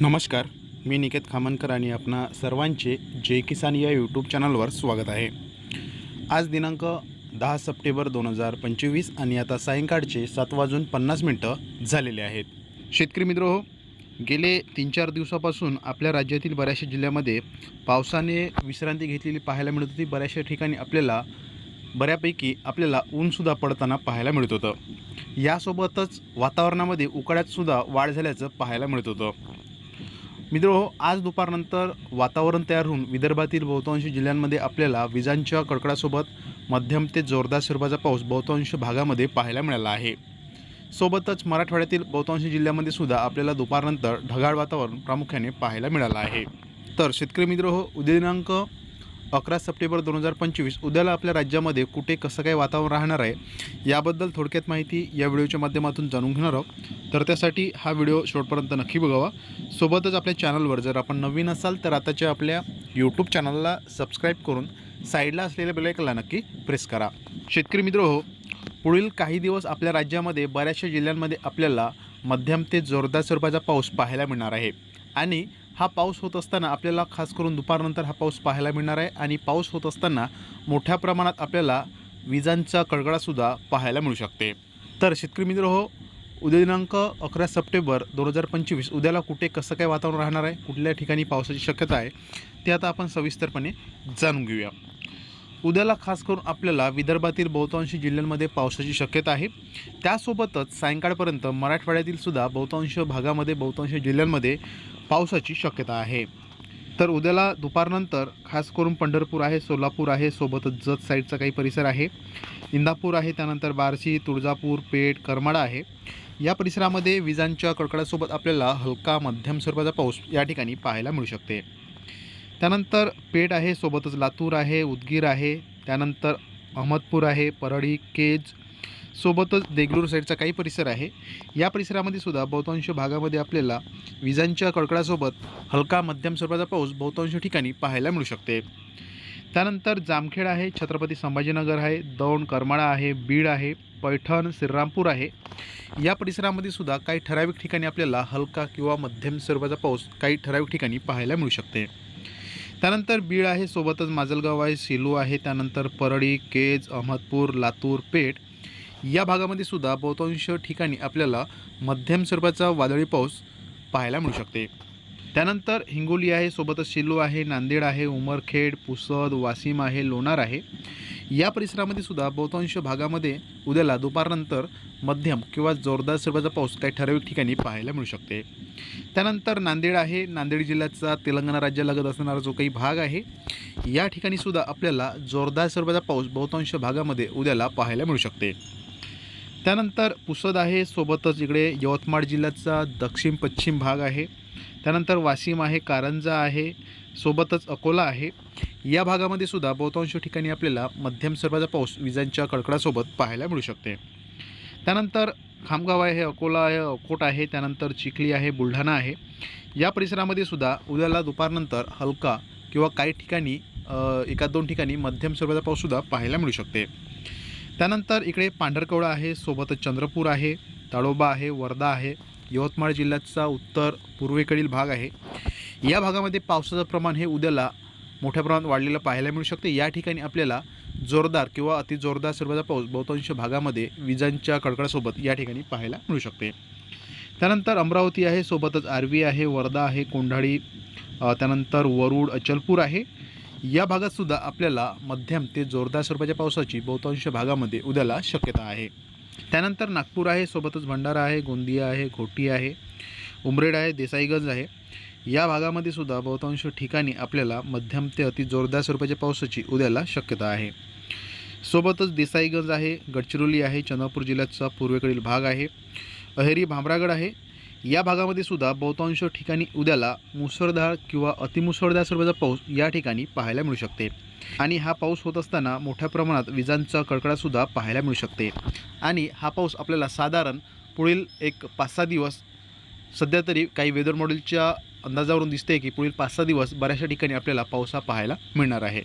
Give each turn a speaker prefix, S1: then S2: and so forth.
S1: नमस्कार मी निकेत खामनकर आणि आपणा सर्वांचे जय किसान या यूट्यूब चॅनलवर स्वागत आहे. आज दिनांक दहा सप्टेंबर दोन हजार पंचवीस आणि आता सायंकाळचे सात वाजून पन्नास मिनटं झालेले आहेत. शेतकरी मित्र हो गेले तीन चार दिवसापासून आपल्या राज्यातील बऱ्याचशा जिल्ह्यामध्ये पावसाने विश्रांती घेतलेली पाहायला मिळत होती. बऱ्याचशा ठिकाणी आपल्याला बऱ्यापैकी आपल्याला ऊनसुद्धा पडताना पाहायला मिळत होतं. यासोबतच वातावरणामध्ये उकाड्यातसुद्धा वाढ झाल्याचं पाहायला मिळत होतं. मित्र आज दुपारनंतर वातावरण तयार होऊन विदर्भातील बहुतांश जिल्ह्यांमध्ये आपल्याला विजांच्या कडकडासोबत मध्यम ते जोरदार स्वरूपाचा पाऊस बहुतांश भागामध्ये पाहायला मिळाला आहे. सोबतच मराठवाड्यातील बहुतांश जिल्ह्यामध्ये सुद्धा आपल्याला दुपारनंतर ढगाळ वातावरण प्रामुख्याने पाहायला मिळालं आहे. तर शेतकरी मित्र हो उद्या दिनांक अकरा सप्टेंबर दोन हजार पंचवीस उद्याला आपल्या राज्यामध्ये कुठे कसं काय वातावरण राहणार आहे याबद्दल थोडक्यात माहिती या व्हिडिओच्या माध्यमातून जाणून घेणार आहोत. तर त्यासाठी हा व्हिडिओ शेवटपर्यंत नक्की बघावा. सोबतच आपल्या चॅनलवर जर आपण नवीन असाल तर आताच्या आपल्या यूट्यूब चॅनलला सबस्क्राईब करून साईडला असलेल्या बेलायकला नक्की प्रेस करा. शेतकरी मित्र हो पुढील काही दिवस आपल्या राज्यामध्ये बऱ्याचशा जिल्ह्यांमध्ये आपल्याला मध्यम ते जोरदार स्वरूपाचा पाऊस पाहायला मिळणार आहे. आणि हा पाऊस होत असताना आपल्याला खास करून दुपारनंतर हा पाऊस पाहायला मिळणार आहे आणि पाऊस होत असताना मोठ्या प्रमाणात आपल्याला विजांचा कडकडासुद्धा पाहायला मिळू शकते. तर शेतकरी मित्र हो उद्या दिनांक अकरा सप्टेंबर दोन हजार पंचवीस उद्याला कुठे कसं काय वातावरण राहणार आहे कुठल्या ठिकाणी पावसाची शक्यता आहे ते आता आपण सविस्तरपणे जाणून घेऊया. उद्याला खास करून आपल्याला विदर्भातील बहुतांशी जिल्ह्यांमध्ये पावसाची शक्यता आहे. त्यासोबतच सायंकाळपर्यंत मराठवाड्यातील सुद्धा बहुतांश भागामध्ये बहुतांश जिल्ह्यांमध्ये पावसाची शक्यता आहे. तर उद्याला दुपारनंतर खास करून पंढरपूर आहे सोलापूर आहे सोबतच जत साईडचा काही परिसर आहे. इंदापूर आहे त्यानंतर बार्शी तुळजापूर पेठ करमाडा आहे. या परिसरामध्ये विजांच्या कडकडासोबत आपल्याला हलका मध्यम स्वरूपाचा पाऊस या ठिकाणी पाहायला मिळू शकते. त्यानंतर पेठ आहे सोबतच लातूर आहे उदगीर आहे. त्यानंतर अहमदपूर आहे परळी केज सोबतच देगलूर साईडचा काही परिसर आहे. या परिसरामध्ये सुद्धा बहुतांश भागामध्ये आपल्याला विजांच्या कडकडासोबत हलका मध्यम स्वरूपाचा पाऊस बहुतांश ठिकाणी पाहायला मिळू शकते. त्यानंतर जामखेड आहे छत्रपती संभाजीनगर आहे दौंड करमाळा आहे बीड आहे पैठण श्रीरामपूर आहे. या परिसरामध्ये सुद्धा काही ठराविक ठिकाणी आपल्याला हलका किंवा मध्यम स्वरूपाचा पाऊस काही ठराविक ठिकाणी पाहायला मिळू शकते. त्यानंतर बीड आहे सोबतच माजलगाव आहे सेलू आहे त्यानंतर परळी केज अहमदपूर लातूर पेठ या भागामध्ये सुद्धा बहुतांश ठिकाणी आपल्याला मध्यम स्वरूपाचा वादळी पाऊस पाहायला मिळू शकते. त्यानंतर हिंगोली आहे सोबतच शिल्लू आहे नांदेड आहे उमरखेड पुसद वाशिम आहे लोणार आहे. या परिसरामध्ये सुद्धा बहुतांश भागामध्ये उद्याला दुपारनंतर मध्यम किंवा जोरदार स्वरूपाचा पाऊस काही ठराविक ठिकाणी पाहायला मिळू शकते. त्यानंतर नांदेड आहे नांदेड जिल्ह्याचा तेलंगणा राज्यालगत असणारा जो काही भाग आहे या ठिकाणी सुद्धा आपल्याला जोरदार स्वरूपाचा पाऊस बहुतांश भागामध्ये उद्याला पाहायला मिळू शकते. त्यानंतर पुसद आहे सोबतच इकडे यवतमाळ जिल्ह्याचा दक्षिण पश्चिम भाग आहे. त्यानंतर वाशिम आहे कारंजा आहे सोबतच अकोला आहे. या भागामध्ये सुद्धा बहुतांश ठिकाणी आपल्याला मध्यम स्वरूपाचा पाऊस विजांच्या कडकडासोबत पाहायला मिळू शकते. त्यानंतर खामगाव आहे अकोला आहे अकोट आहे त्यानंतर चिखली आहे बुलढाणा आहे. या परिसरामध्ये सुद्धा उद्याला दुपारनंतर हलका किंवा काही ठिकाणी एका दोन ठिकाणी मध्यम स्वरूपाचा पाऊससुद्धा पाहायला मिळू शकते. त्यानंतर इकडे पांढरकवडा आहे सोबतच चंद्रपूर आहे ताडोबा आहे वर्धा आहे यवतमाळ जिल्ह्याचा उत्तर पूर्वेकडील भाग आहे. या भागामध्ये पावसाचं प्रमाण हे उद्याला मोठ्या प्रमाणात वाढलेलं पाहायला मिळू शकते. या ठिकाणी आपल्याला जोरदार किंवा अति जोरदार स्वरूपाचा पाऊस बहुतांश भागामध्ये विजांच्या कडकडासोबत या ठिकाणी पाहायला मिळू शकते. त्यानंतर अमरावती आहे सोबतच आर्वी आहे वर्धा आहे कोंढाळी त्यानंतर वरुड अचलपूर आहे. या भागातसुद्धा आपल्याला मध्यम ते जोरदार स्वरूपाच्या पावसाची बहुतांश भागामध्ये उद्याला शक्यता आहे. त्यानंतर नागपूर आहे सोबतच भंडारा आहे गोंदिया आहे घोटी आहे उमरेड आहे देसाईगंज आहे. या भागामध्ये सुद्धा बहुतांश ठिकाणी आपल्याला मध्यम ते अति जोरदार स्वरूपाच्या पावसाची उद्याला शक्यता आहे. सोबतच देसाईगंज आहे गडचिरोली आहे चंद्रपूर जिल्ह्याचा पूर्वेकडील भाग आहे. अहेरी भामरागड आहे या भागामध्ये सुद्धा बहुतांश ठिकाणी उद्याला मुसळधार किंवा अतिमुसळधार स्वरूपाचा पाऊस या ठिकाणी पाहायला मिळू शकते. आणि हा पाऊस होत असताना मोठ्या प्रमाणात विजांचा कडकडासुद्धा पाहायला मिळू शकते. आणि हा पाऊस आपल्याला साधारण पुढील एक पाच सहा दिवस सध्या तरी काही वेदर मॉडेलच्या अंदाजावरून दिसते की पुढील पाच सहा दिवस बऱ्याचशा ठिकाणी आपल्याला पाऊस हा पाहायला मिळणार आहे.